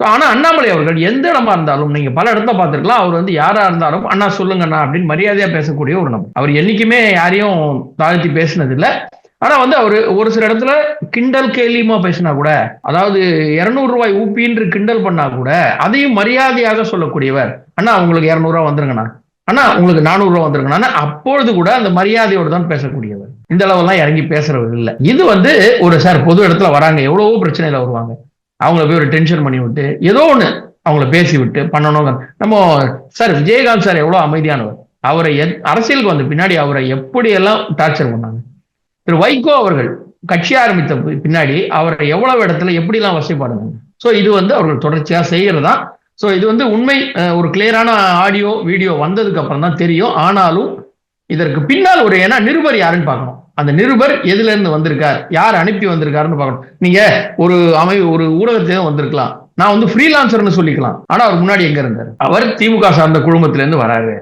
ஆனால் அண்ணாமலை அவர்கள் எந்த இடமா இருந்தாலும் நீங்க பல இடத்துல பார்த்துருக்கலாம் அவர் வந்து யாரா இருந்தாலும் அண்ணா சொல்லுங்கண்ணா அப்படின்னு மரியாதையா பேசக்கூடிய ஒரு நபர். அவர் என்னைக்குமே யாரையும் தாழ்த்தி பேசினது ஆனால் ஆனா வந்து அவர் ஒரு சில இடத்துல கிண்டல் கேலியுமா பேசினா கூட அதாவது இருநூறு ரூபாய் ஊப்பின்னு கிண்டல் பண்ணா கூட அதையும் மரியாதையாக சொல்லக்கூடியவர் அண்ணா உங்களுக்கு இரநூறுவா வந்துருங்கண்ணா. அண்ணா உங்களுக்கு நானூறுரூவா வந்துருங்கண்ணா. அப்பொழுது கூட அந்த மரியாதையோடு தான் பேசக்கூடியவர். இந்த அளவெல்லாம் இறங்கி பேசுறது இல்லை. இது வந்து ஒரு சார் பொது இடத்துல வராங்க. எவ்வளவோ பிரச்சனையில வருவாங்க. அவங்கள போய் ஒரு டென்ஷன் பண்ணி விட்டு ஏதோ ஒன்று அவங்கள பேசி விட்டு பண்ணணும். நம்ம சார் விஜயகாந்த் சார் எவ்வளோ அமைதியானவர். அவரை எத்- அரசியலுக்கு வந்த பின்னாடி அவரை எப்படியெல்லாம் டார்ச்சர் பண்ணாங்க. திரு வைகோ அவர்கள் கட்சி ஆரம்பித்த பின்னாடி அவரை எவ்வளவு இடத்துல எப்படிலாம் வசைப்பாடுங்க ஸோ இது வந்து அவர்கள் தொடர்ச்சியாக செய்கிறதா ஸோ இது வந்து உண்மை ஒரு கிளியரான ஆடியோ வீடியோ வந்ததுக்கு அப்புறம் தான் தெரியும். ஆனாலும் இதற்கு பின்னால் ஒரு ஏன்னா நிருபர் யாருன்னு பார்க்கணும். அந்த நிருபர் எதுல இருந்து வந்திருக்கார்? யார் அனுப்பி வந்திருக்காருன்னு பார்க்கணும். நீங்க ஒரு அமை ஒரு ஊடகத்திலே வந்திருக்கலாம். நான் வந்து ஃப்ரீலான்சர்னு சொல்லிக்கலாம். ஆனா அவர் முன்னாடி எங்க இருந்தார்? அவர் திமுக சார்ந்த குழுமத்தில இருந்து வராரு.